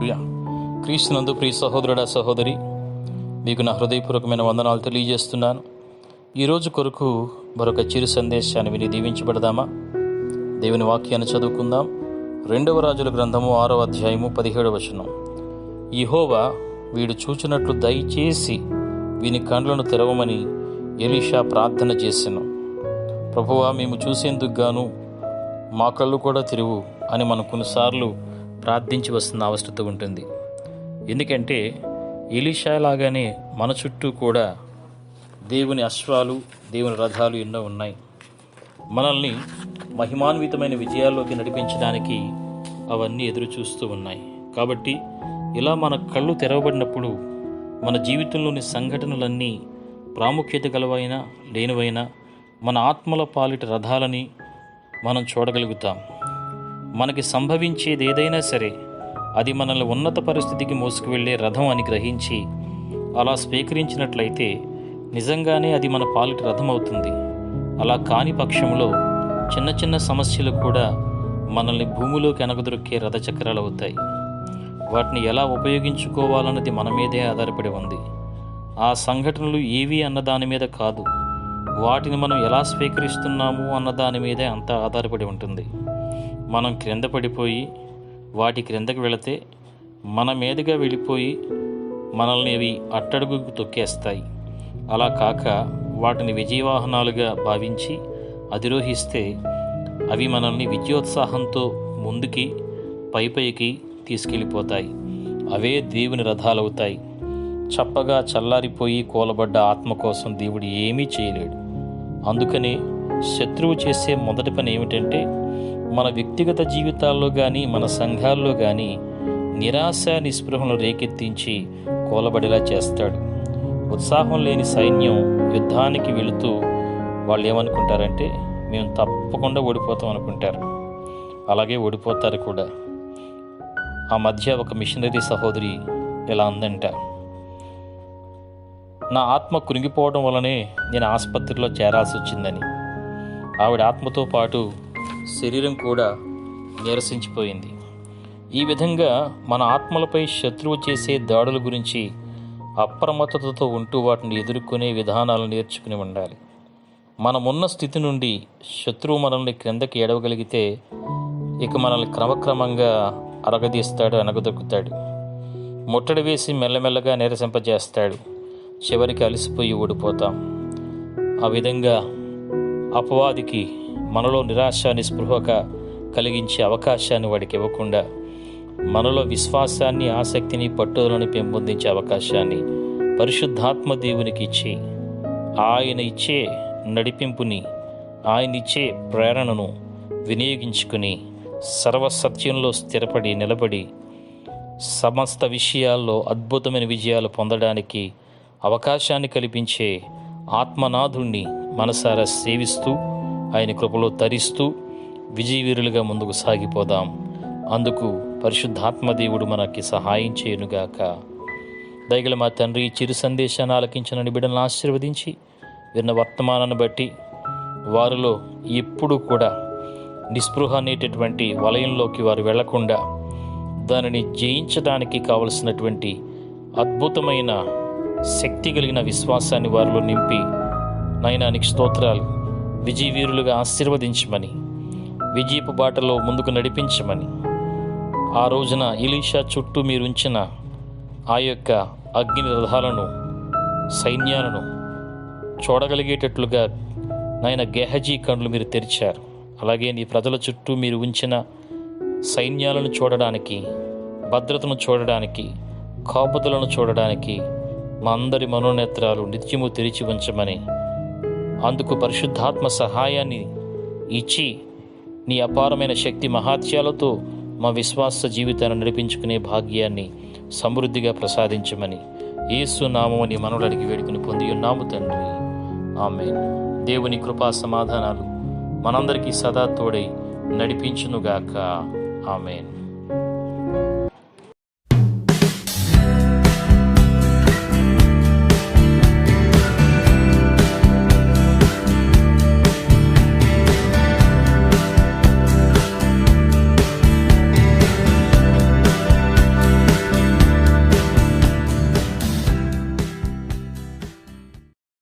క్రీస్తునందు ప్రియ సహోదరుడా సహోదరి మీకు నా హృదయపూర్వకమైన వందనాలు తెలియజేస్తున్నాను. ఈరోజు కొరకు మరొక చిరు సందేశాన్ని విని దీవించబడదామా? దేవుని వాక్యాన్ని చదువుకుందాం. రెండవ రాజుల గ్రంథము ఆరో అధ్యాయము పదిహేడవ వచనం. ఇహోవా వీడు చూచినట్లు దయచేసి వీని కండ్లను తెరవమని ఎలీషా ప్రార్థన చేసెను. ప్రభువా మేము చూసేందుకు గాను మా కళ్ళు కూడా తిరువు అని మనం కొన్నిసార్లు ప్రార్థించి వస్తున్న అవసరత ఉంటుంది. ఎందుకంటే ఎలీషా లాగానే మన చుట్టూ కూడా దేవుని అశ్వాలు దేవుని రథాలు ఎన్నో ఉన్నాయి. మనల్ని మహిమాన్వితమైన విజయాల్లోకి నడిపించడానికి అవన్నీ ఎదురు చూస్తూ ఉన్నాయి. కాబట్టి ఇలా మన కళ్ళు తెరవబడినప్పుడు మన జీవితంలోని సంఘటనలన్నీ ప్రాముఖ్యత గలవైన లేనివైనా మన ఆత్మల పాలిట రథాలని మనం చూడగలుగుతాం. మనకి సంభవించేది ఏదైనా సరే అది మనల్ని ఉన్నత పరిస్థితికి మోసుకువెళ్ళే రథం అని గ్రహించి అలా స్వీకరించినట్లయితే నిజంగానే అది మన పాలిటి రథం అవుతుంది. అలా కాని పక్షంలో చిన్న చిన్న సమస్యలు కూడా మనల్ని భూమిలోకి అనగదొరికే రథచక్రాలు అవుతాయి. వాటిని ఎలా ఉపయోగించుకోవాలన్నది మన మీదే ఆధారపడి ఉంది. ఆ సంఘటనలు ఏవి అన్న దాని మీద కాదు వాటిని మనం ఎలా స్వీకరిస్తున్నాము అన్న దాని మీదే అంతా ఆధారపడి ఉంటుంది. మనం క్రింద పడిపోయి వాటి క్రిందకి వెళితే మన మీదుగా వెళ్ళిపోయి మనల్ని అవి అట్టడుగుకు తొక్కేస్తాయి. అలా కాక వాటిని విజయవాహనాలుగా భావించి అధిరోహిస్తే అవి మనల్ని విద్యోత్సాహంతో ముందుకి పై పైకి తీసుకెళ్ళిపోతాయి. అవే దేవుని రథాలవుతాయి. చప్పగా చల్లారిపోయి కూలబడ్డ ఆత్మ కోసం దేవుడు ఏమీ చేయలేడు. అందుకనే శత్రువు చేసే మొదటి పని ఏమిటంటే మన వ్యక్తిగత జీవితాల్లో కానీ మన సంఘాల్లో కానీ నిరాశ నిస్పృహను రేకెత్తించి కోలబడేలా చేస్తాడు. ఉత్సాహం లేని సైన్యం యుద్ధానికి వెళుతూ వాళ్ళు ఏమనుకుంటారంటే మేము తప్పకుండా ఓడిపోతాం అనుకుంటారు. అలాగే ఓడిపోతారు కూడా. ఆ మధ్య ఒక మిషనరీ సహోదరి ఇలా అందంట. నా ఆత్మ కృంగిపోవడం వలనే నేను ఆసుపత్రిలో చేరాల్సి వచ్చిందని ఆవిడ ఆత్మతో పాటు శరీరం కూడా నీరసించిపోయింది. ఈ విధంగా మన ఆత్మలపై శత్రువు చేసే దాడుల గురించి అప్రమత్తతతో ఉంటూ వాటిని ఎదుర్కొనే విధానాలు నేర్చుకుని ఉండాలి. మనమున్న స్థితి నుండి శత్రువు మనల్ని క్రిందకి ఎడవగలిగితే ఇక మనల్ని క్రమక్రమంగా అరగదీస్తాడు అనగదొక్కుతాడు ముట్టడి వేసి మెల్లమెల్లగా నిరసింపజేస్తాడు. చివరికి అలసిపోయి ఓడిపోతాం. ఆ విధంగా అపవాదికి మనలో నిరాశ నిస్పృహక కలిగించే అవకాశాన్ని వాడికి ఇవ్వకుండా మనలో విశ్వాసాన్ని ఆసక్తిని పట్టుదలను పెంపొందించే అవకాశాన్ని పరిశుద్ధాత్మ దేవునికి ఇచ్చి ఆయన ఇచ్చే నడిపింపుని ఆయన ఇచ్చే ప్రేరణను వినియోగించుకుని సర్వసత్యంలో స్థిరపడి నిలబడి సమస్త విషయాల్లో అద్భుతమైన విజయాలు పొందడానికి అవకాశాన్ని కల్పించే ఆత్మనాథుణ్ణి మనసారా సేవిస్తూ ఆయన కృపలో తరిస్తూ విజయవీరులుగా ముందుకు సాగిపోదాం. అందుకు పరిశుద్ధాత్మదేవుడు మనకి సహాయం చేయనుగాక. దయగల మా తండ్రి చిరు సందేశాన్ని ఆలకించిన బిడ్డలను ఆశీర్వదించి విన్న వర్తమానాన్ని బట్టి వారిలో ఎప్పుడు కూడా నిస్పృహ అనేటటువంటి వలయంలోకి వారు వెళ్ళకుండా దానిని జయించడానికి కావలసినటువంటి అద్భుతమైన శక్తి కలిగిన విశ్వాసాన్ని వారిలో నింపి నయనానికి స్తోత్రాలు. విజయవీరులుగా ఆశీర్వదించమని విజయపు బాటలో ముందుకు నడిపించమని. ఆ రోజున ఇలీషా చుట్టూ మీరు ఉంచిన ఆ యొక్క అగ్ని రథాలను సైన్యాలను చూడగలిగేటట్లుగా నాయన గెహజీ కండ్లు మీరు తెరిచారు. అలాగే నీ ప్రజల చుట్టూ మీరు ఉంచిన సైన్యాలను చూడడానికి భద్రతను చూడడానికి కాపుదలను చూడడానికి మా అందరి మనోనేత్రాలు నిత్యము తెరిచి ఉంచమని అందుకు పరిశుద్ధాత్మ సహాయాన్ని ఇచ్చి నీ అపారమైన శక్తి మహాత్యాలతో మా విశ్వాస జీవితాన్ని నడిపించుకునే భాగ్యాన్ని సమృద్ధిగా ప్రసాదించమని యేసు నామని మనవులడికి వేడుకుని పొంది ఉన్నాము తండ్రి. ఆమె దేవుని కృపా సమాధానాలు మనందరికీ సదా తోడై నడిపించునుగాక. ఆమెను.